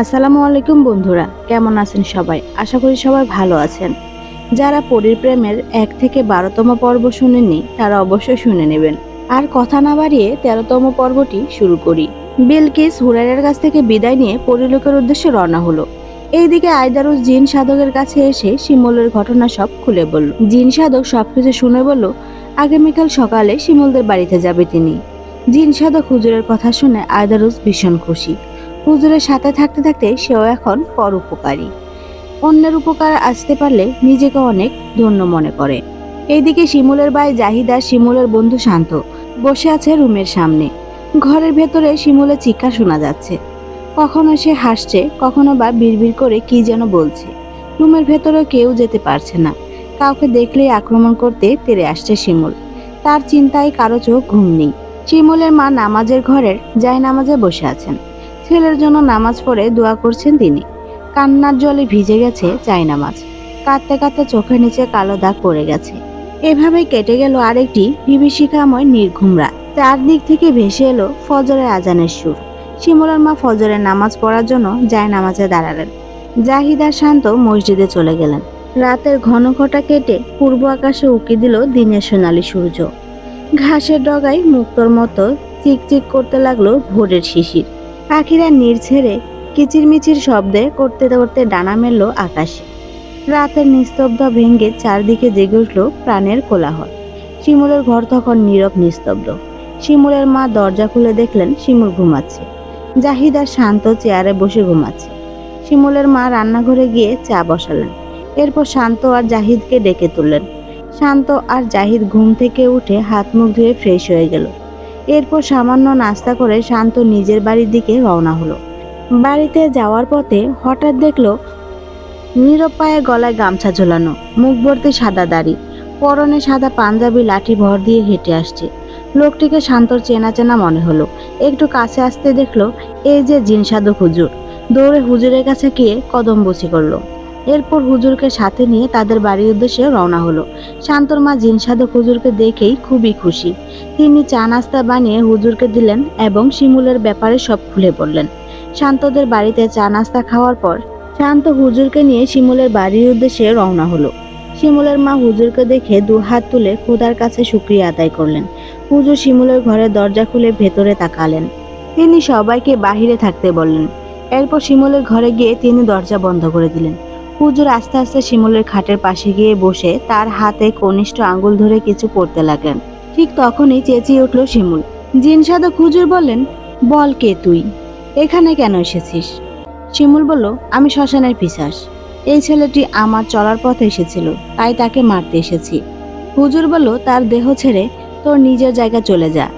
আসসালামু আলাইকুম বন্ধুরা, কেমন আছেন সবাই? আশা করি সবাই ভালো আছেন। যারা পরীর প্রেমের এক থেকে বারোতম পর্ব শুনেননি, তারা অবশ্যই শুনে নেবেন। আর কথা না বাড়িয়ে তেরোতম পর্বটি শুরু করি। বিলকিস হুরাইরের কাছ থেকে বিদায় নিয়ে পরিলোকের উদ্দেশ্যে রওনা হলো। এইদিকে আইদারুস জিন সাধকের কাছে এসে শিমলের ঘটনা সব খুলে বলল। জিন সাধক সবকিছু শুনে বলল, আগামীকাল সকালে শিমলদের বাড়িতে যাবে তিনি। জিন সাধক হুজুরের কথা শুনে আয়দারুস ভীষণ খুশি। হুজুরের সাথে থাকতে থাকতে সেও এখন পর উপকারী। অন্যের উপকার আসতে পারলে নিজেকে অনেক ধন্য মনে করে। এইদিকে শিমুলের ভাই জাহিদ শিমুলের বন্ধু শান্ত বসে আছে রুমের সামনে। ঘরের ভেতরে শিমুলের চিৎকার শোনা যাচ্ছে। কখনো সে হাসছে, কখনো বা বিড়বিড় করে কি যেন বলছে। রুমের ভেতরে কেউ যেতে পারছে না। কাউকে দেখলেই আক্রমণ করতে তেরে আসছে শিমুল। তার চিন্তায় কারও চোখ ঘুম নেই। শিমুলের মা নামাজের ঘরের যায় নামাজে বসে আছেন। ছেলের জন্য নামাজ পড়ে দোয়া করছেন তিনি। কান্নার জলে ভিজে গেছে চাই নামাজ। কাঁদতে কাঁদতে চোখের নিচে কালো দাগ পড়ে গেছে। এভাবে কেটে গেল আরেকটি বিভীষিকাময় নির্ঘুম রাত। চারদিক থেকে ভেসে এলো ফজরের আজানের সুর। শিমুলার মা ফজরের নামাজ পড়ার জন্য যায় নামাজে দাঁড়ালেন। জাহিদার শান্ত মসজিদে চলে গেলেন। রাতের ঘন ঘটা কেটে পূর্ব আকাশে উকি দিল দিনের সোনালি সূর্য। ঘাসের ডগায় মুক্তর মতো চিকচিক করতে লাগল ভোরের শিশির। পাখিরা নীড় ছেড়ে কিচিরমিচির শব্দে করতে করতে ডানা মেলল আকাশে। রাতের নিস্তব্ধ ভেঙ্গে চারদিকে জেগে উঠল প্রাণের কোলাহল। শিমুলের ঘর তখন নীরব নিস্তব্ধ। শিমুলের মা দরজা খুলে দেখলেন শিমুল ঘুমাচ্ছে। জাহিদার শান্ত চেয়ারে বসে ঘুমাচ্ছে। শিমুলের মা রান্নাঘরে গিয়ে চা বসালেন। এরপর শান্ত আর জাহিদকে ডেকে তুললেন। শান্ত আর জাহিদ ঘুম থেকে উঠে হাত মুখ ধুয়ে ফ্রেশ হয়ে গেল। এরপর সামান্য নাস্তা করে শান্ত নিজের বাড়ির দিকে রওনা হলো। বাড়িতে যাওয়ার পথে হঠাৎ দেখল নীরব পায়ে গলায় গামছা ঝোলানো, মুখ ভর্তি সাদা দাড়ি, পরনে সাদা পাঞ্জাবি লাঠি ভর দিয়ে হেঁটে আসছে। লোকটিকে শান্তর চেনা চেনা মনে হলো। একটু কাছে আসতে দেখল, এই যে জিন সাধক হুজুর। দৌড়ে হুজুরের কাছে গিয়ে কদম বসি করল। এরপর হুজুরকে সাথে নিয়ে তাদের বাড়ির উদ্দেশ্যে রওনা হলো। শান্তর মা জিন সাধক হুজুরকে দেখেই খুবই খুশি। তিনি চা নাস্তা বানিয়ে হুজুরকে দিলেন এবং শিমুলের ব্যাপারে সব খুলে বললেন। শান্তদের বাড়িতে চা নাস্তা খাওয়ার পর শান্ত হুজুরকে নিয়ে শিমুলের বাড়ির উদ্দেশ্যে রওনা হলো। শিমুলের মা হুজুরকে দেখে দু হাত তুলে খোদার কাছে শুক্রিয়া আদায় করলেন। হুজুর শিমুলের ঘরের দরজা খুলে ভেতরে তাকালেন। তিনি সবাইকে বাহিরে থাকতে বললেন। এরপর শিমুলের ঘরে গিয়ে তিনি দরজা বন্ধ করে দিলেন। হুজুর আস্তে আস্তে শিমুলের খাটের পাশে গিয়ে বসে তার হাতে কনিষ্ঠ আঙ্গুল ধরে কিছু করতে লাগলেন। ঠিক তখনই চেঁচিয়ে উঠল শিমুল। জিন সাধক হুজুর বললেন, বল কে তুই? এখানে কেন এসেছিস? শিমুল বলল, আমি শ্মশানের পিশাস এই ছেলেটি আমার চলার পথে এসেছিল, তাই তাকে মারতে এসেছি। হুজুর বলল, তার দেহ ছেড়ে তোর নিজের জায়গা চলে যা।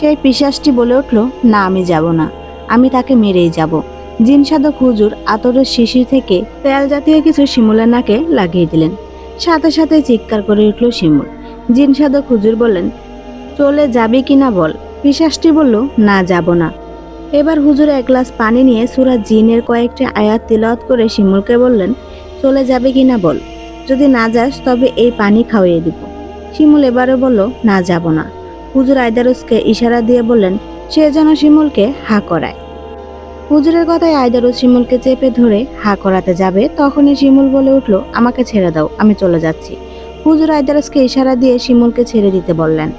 সেই পিশাসটি বলে উঠল, না, আমি যাব না। আমি তাকে মেরেই যাব। জিন সাধক হুজুর আতরের শিশির থেকে তেল জাতীয় কিছু শিমুলের নাকে লাগিয়ে দিলেন। সাথে সাথে চিৎকার করে উঠল শিমুল। জিন সাধক হুজুর বললেন, চলে যাবি কিনা বল? পিশাসটি বলল, না, যাব না। এবার হুজুর এক গ্লাস পানি নিয়ে সুরা জিনের কয়েকটি আয়াত তিলাওয়াত করে শিমুলকে বললেন, চলে যাবে কিনা বল? যদি না যাস, তবে এই পানি খাওয়িয়ে দিব। শিমুল এবারে বলল, না, যাব না। হুজুর আয়দারুসকে ইশারা দিয়ে বললেন, সে যেন শিমুলকে হা করায়। হুজুরের কথায় আয়দারুস শিমুলকে চেপে ধরে হা করাতে যাবে, তখনই শিমুল বলে উঠল, আমাকে ছেড়ে দাও, আমি চলে যাচ্ছি। হুজুর আয়দারসকে ইশারা দিয়ে শিমুলকে ছেড়ে দিতে বললেন।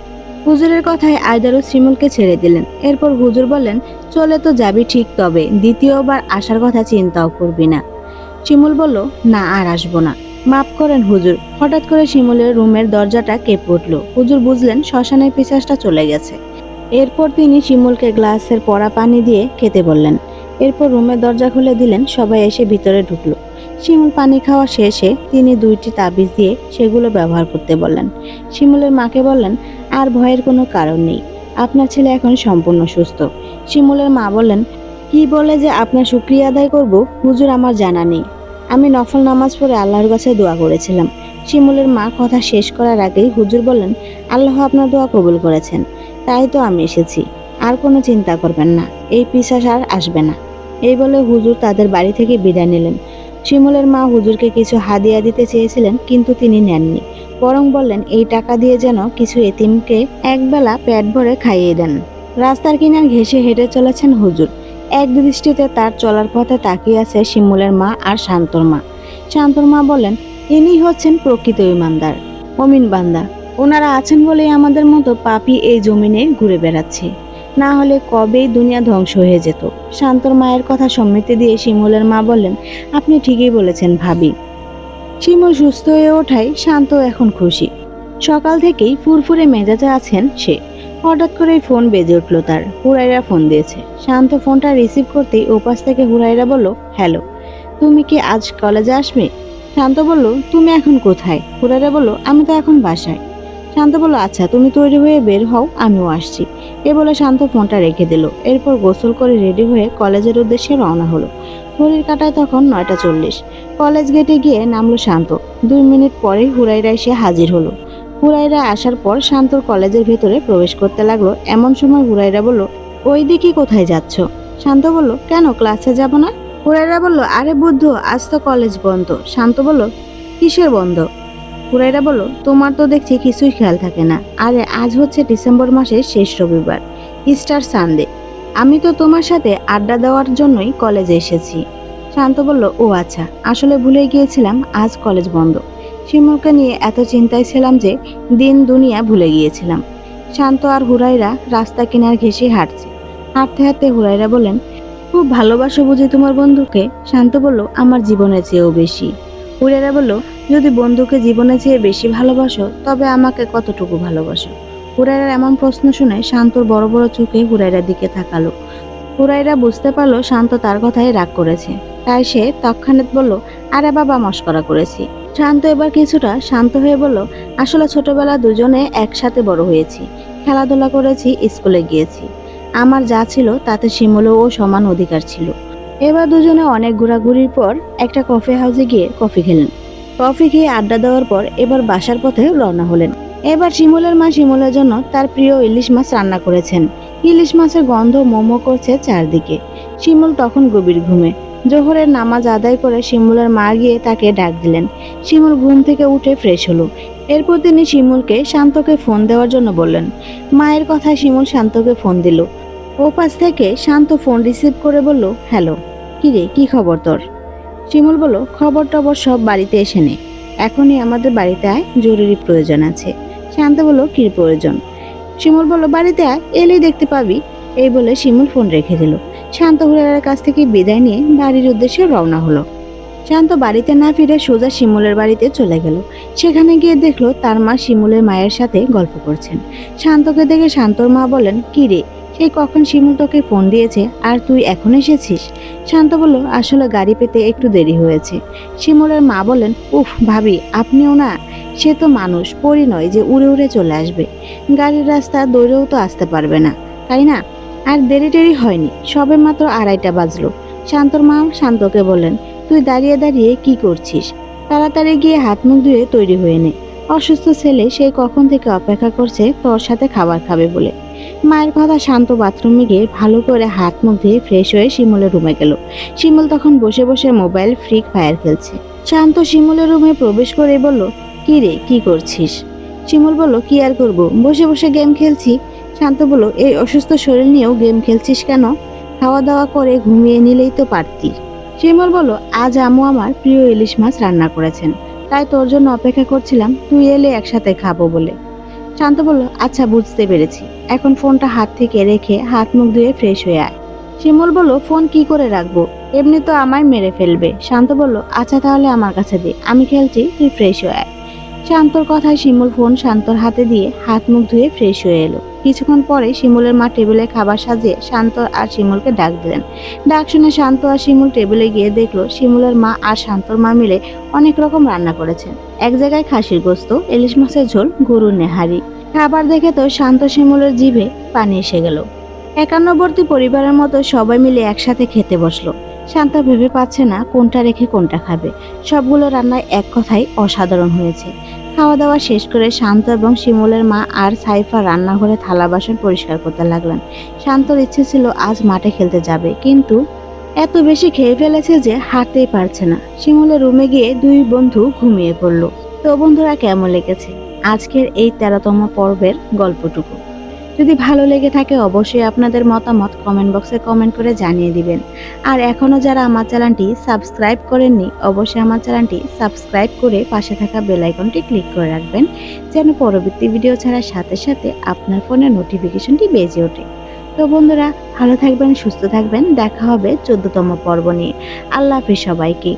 হুজুরের কথায় আয়দারুস শিমুলকে ছেড়ে দিলেন। এরপর হুজুর বললেন, চলে তো যাবি ঠিক তবে, দ্বিতীয়বার আসার কথা চিন্তাও করবি না। শিমুল বলল, না, আর আসব না। মাফ করেন হুজুর। হঠাৎ করে শিমুলের রুমের দরজাটা কেঁপে উঠল। হুজুর বুঝলেন, শ্মশানের পিছাসটা চলে গেছে। এরপর তিনি শিমুলকে গ্লাসের পড়া পানি দিয়ে খেতে বললেন এরপর রুমের দরজা খুলে দিলেন, সবাই এসে ভিতরে ঢুকলো। শিমুল পানি খাওয়া শেষে তিনি দুইটি তাবিজ দিয়ে সেগুলো ব্যবহার করতে বললেন। শিমুলের মাকে বললেন, আর ভয়ের কোনো কারণ নেই, আপনার ছেলে এখন সম্পূর্ণ সুস্থ। শিমুলের মা বললেন, কি বলে যে আপনার শুক্রিয়া আদায় করব, হুজুর আমার জানা নেই। আমি নফল নামাজ পড়ে আল্লাহর কাছে দোয়া করেছিলাম। শিমুলের মা কথা শেষ করার আগেই হুজুর বললেন, আল্লাহ আপনার দোয়া কবুল করেছেন, তাই তো আমি এসেছি, আর কোনো চিন্তা করবেন না, এই পিসাস আর আসবে না। এই বলে হুজুর তাদের বাড়ি থেকে বিদায় নিলেন। শিমুলের মা হুজুরকে কিছু হাদিয়া দিতে চেয়েছিলেন, কিন্তু তিনি নেননি। বরং বললেন, এই টাকা দিয়ে যেন কিছু এতিমকে একবেলা পেট ভরে খাইয়ে দেন। রাস্তার কিনার ঘেঁষে হেঁটে চলেছেন হুজুর। এক দৃষ্টিতে তার চলার পথে তাকিয়ে আছে শিমুলের মা আর শান্তর মা। শান্তর মা বলেন ইনি হচ্ছেন প্রকৃত ইমানদার অমিন বান্দা। ওনারা আছেন বলেই আমাদের মতো পাপি এই জমিনে ঘুরে বেড়াচ্ছে। না হলে কবেই দুনিয়া ধ্বংস হয়ে যেত। শান্তর মায়ের কথা সম্মতি দিয়ে শিমুলের মা বললেন, আপনি ঠিকই বলেছেন ভাবি। শিমুল সুস্থ হয়ে ওঠায় শান্ত এখন খুশি। সকাল থেকেই ফুরফুরে মেজাজে আছেন সে। হঠাৎ করেই ফোন বেজে উঠল তার। হুরাইরা ফোন দিয়েছে। শান্ত ফোনটা রিসিভ করতেই ওপাশ থেকে হুরাইরা বলল, হ্যালো, তুমি কি আজ কলেজে আসবে? শান্ত বলল, তুমি এখন কোথায়? হুরাইরা বলল, আমি তো এখন বাসায়। শান্ত বলল আচ্ছা তুমি তৈরি হয়ে বের হও, আমিও আসছি। এ বলে শান্ত ফোনটা রেখে দিল। এরপর গোসল করে রেডি হয়ে কলেজের উদ্দেশ্যে রওনা হলো। ঘড়ির কাটায় তখন নয়টা চল্লিশ। কলেজ গেটে গিয়ে নামলো শান্ত। দুই মিনিট পরে হুরাইরা এসে হাজির হলো। হুরাইরা আসার পর শান্তর কলেজের ভেতরে প্রবেশ করতে লাগল। এমন সময় হুরাইরা বলল ওই দিকে কোথায় যাচ্ছ? শান্ত বলল, কেন, ক্লাসে যাব না? হুরাইরা বলল, আরে বুদ্ধ, আজ তো কলেজ বন্ধ। শান্ত বলল, কিসের বন্ধ? হুরাইরা বলল, তোমার তো দেখছি কিছুই খেয়াল থাকে না। আরে, আজ হচ্ছে ডিসেম্বর মাসের শেষ রবিবার, ইস্টার সানডে। আমি তো তোমার সাথে আড্ডা দেওয়ার জন্যই কলেজে এসেছি। শান্ত বলল, ও আচ্ছা আসলে ভুলে গিয়েছিলাম, আজ কলেজ বন্ধ। শিমুলকে নিয়ে এত চিন্তায় ছিলাম যে দিন দুনিয়া ভুলে গিয়েছিলাম। শান্ত আর হুরাইরা রাস্তা কিনার ঘেঁষে হাঁটছে। হাঁটতে হাঁটতে হুরাইরা বলেন খুব ভালোবাসো বুঝি তোমার বন্ধুকে? শান্ত বলল, আমার জীবনের চেয়েও বেশি। হুরাইরা বলল, যদি বন্ধুকে জীবনের চেয়ে বেশি ভালোবাসো, তবে আমাকে কতটুকু ভালোবাসো? হুরাইরার এমন প্রশ্ন শুনে শান্তর বড় বড় চোখে হুরাইরার দিকে তাকালো। হুরাইরা বুঝতে পারল শান্ত তার কথায় রাগ করেছে। তাই সে তৎক্ষণাৎ বলল, আরে বাবা, মস্করা করেছি। শান্ত এবার কিছুটা শান্ত হয়ে বলল, আসলে ছোটবেলা দুজনে একসাথে বড় হয়েছি। খেলাধুলা করেছি, স্কুলে গিয়েছি। আমার যা ছিল তাতে শিমুলও সমান অধিকার ছিল। এবার দুজনে অনেক ঘোরাঘুরির পর একটা কফি হাউসে গিয়ে কফি খেলেন। কফি খেয়ে আড্ডা দেওয়ার পর এবার বাসার পথে রওনা হলেন। এবার শিমুলের মা শিমুলের জন্য তার প্রিয় ইলিশ মাছ রান্না করেছেন। ইলিশ মাছের গন্ধ মোমো করছে চারদিকে। শিমুল তখন গভীর ঘুমে। জোহরের নামাজ আদায় করে শিমুলের মা গিয়ে তাকে ডাক দিলেন। শিমুল ঘুম থেকে উঠে ফ্রেশ হলো। এরপর তিনি শিমুলকে শান্তকে ফোন দেওয়ার জন্য বললেন, মায়ের কথায় শিমুল শান্তকে ফোন দিল। ও পাশ থেকে শান্ত ফোন রিসিভ করে বলল হ্যালো কিরে, কি খবর তোর? শিমুল বলল, খবর টবর সব বাড়িতে এসে নে। এখনই আমাদের বাড়িতে আয়, জরুরি প্রয়োজন আছে। শান্ত বলল, কি প্রয়োজন? শিমুল বলল, বাড়িতে আয়, এলেই দেখতে পাবি। এই বলে শিমুল ফোন রেখে দিল। শান্ত হুরারের কাছ থেকে বিদায় নিয়ে বাড়ির উদ্দেশ্যে রওনা হলো। শান্ত বাড়িতে না ফিরে সোজা শিমুলের বাড়িতে চলে গেল। সেখানে গিয়ে দেখল তার মা শিমুলের মায়ের সাথে গল্প করছেন। শান্তকে দেখে শান্তর মা বলেন কি রে সেই কখন শিমুল তোকে ফোন দিয়েছে? আর তুই এখন এসেছিস? শান্ত বলল, আসলে গাড়ি পেতে একটু দেরি হয়েছে। শিমুলের মা বলেন উফ, ভাবি, আপনিও না? সে তো মানুষ, পরি নয় যে উড়ে উড়ে চলে আসবে। গাড়ির রাস্তা দৌড়েও তো আসতে পারবে না, তাই না? আর দেরি টেরি হয়নি, সবে মাত্র আড়াইটা বাজলো। শান্তর মা শান্তকে বললেন, তুই দাঁড়িয়ে দাঁড়িয়ে কি করছিস? তাড়াতাড়ি গিয়ে হাত মুখ ধুয়ে তৈরি হয়ে নে। অসুস্থ ছেলে, সে কখন থেকে অপেক্ষা করছে? তোর সাথে খাবার খাবে বলে। মায়ের কথা শান্ত বাথরুমে গিয়ে ভালো করে হাত মুখ ধুয়ে ফ্রেশ হয়ে শিমুলের রুমে গেল। শিমুল তখন বসে বসে মোবাইল ফ্রি ফায়ার খেলছে শান্ত শিমুলের রুমে প্রবেশ করে বলল, কি রে, কি করছিস? শিমুল বলল, কি আর করব? বসে বসে গেম খেলছি। শান্ত বলল, এই অসুস্থ শরীর নিয়েও গেম খেলছিস কেন? খাওয়া দাওয়া করে ঘুমিয়ে নিলেই তো পারতি। শিমুল বলল, আজ আমু আমার প্রিয় ইলিশ মাছ রান্না করেছেন। তাই তোর জন্য অপেক্ষা করছিলাম। তুই এলে একসাথে খাব বলে। শান্ত বলল আচ্ছা বুঝতে পেরেছি। এখন ফোনটা হাত থেকে রেখে হাত মুখ ধুয়ে ফ্রেশ হয়ে আয়। শিমুল বলল, ফোন কি করে রাখব? এমনি তো আমায় মেরে ফেলবে। শান্ত বলল আচ্ছা তাহলে আমার কাছে দে, আমি খেলছি, তুই ফ্রেশ হয়ে আয়। শান্তর কথায় শিমুল ফোন শান্তর হাতে দিয়ে হাত মুখ ধুয়ে ফ্রেশ হয়ে এলো। কিছুক্ষণ পরে শিমুলের মা টেবিলে খাবার সাজিয়ে শান্ত আর শিমুলকে ডাক দিলেন। ডাক শুনে শান্ত আর শিমুল টেবিলে গিয়ে দেখল, শিমুলের মা আর শান্তর মা মিলে অনেক রকম রান্না করেছেন। এক জায়গায় খাসির গোস্ত, ইলিশ মাছের ঝোল, গরুর নেহারি। খাবার দেখে তো শান্ত শিমুলের জিভে পানি এসে গেল। একান্নবর্তী পরিবারের মতো সবাই মিলে একসাথে খেতে বসল। শান্ত ভেবে পাচ্ছে না কোনটা রেখে কোনটা খাবে। সবগুলো রান্নায় এক কথাই অসাধারণ হয়েছে। খাওয়া দাওয়া শেষ করে শান্ত এবং শিমুলের মা আর সাইফা রান্নাঘরে থালা বাসন পরিষ্কার করতে লাগলেন। শান্তর ইচ্ছে ছিল আজ মাঠে খেলতে যাবে, কিন্তু এত বেশি খেয়ে ফেলেছে যে হাঁটতেই পারছে না। শিমুলের রুমে গিয়ে দুই বন্ধু ঘুমিয়ে পড়ল। তো বন্ধুরা, কেমন লেগেছে? আজকের এই তেরোতম পর্বের গল্পটুকু। যদি ভালো লেগে থাকে, অবশ্যই আপনাদের মতামত কমেন্ট বক্সে কমেন্ট করে জানিয়ে দিবেন। আর এখনও যারা আমার চ্যানেলটি সাবস্ক্রাইব করেননি, অবশ্যই আমার চ্যানেলটি সাবস্ক্রাইব করে পাশে থাকা বেল আইকনটি ক্লিক করে রাখবেন, যেন পরবর্তী ভিডিও ছাড়ার সাথে সাথে আপনার ফোনে নোটিফিকেশনটি বেজে ওঠে। তো বন্ধুরা, ভালো থাকবেন, সুস্থ থাকবেন, দেখা হবে চোদ্দতম পর্ব নিয়ে। আল্লাহ হাফিজ সবাইকে।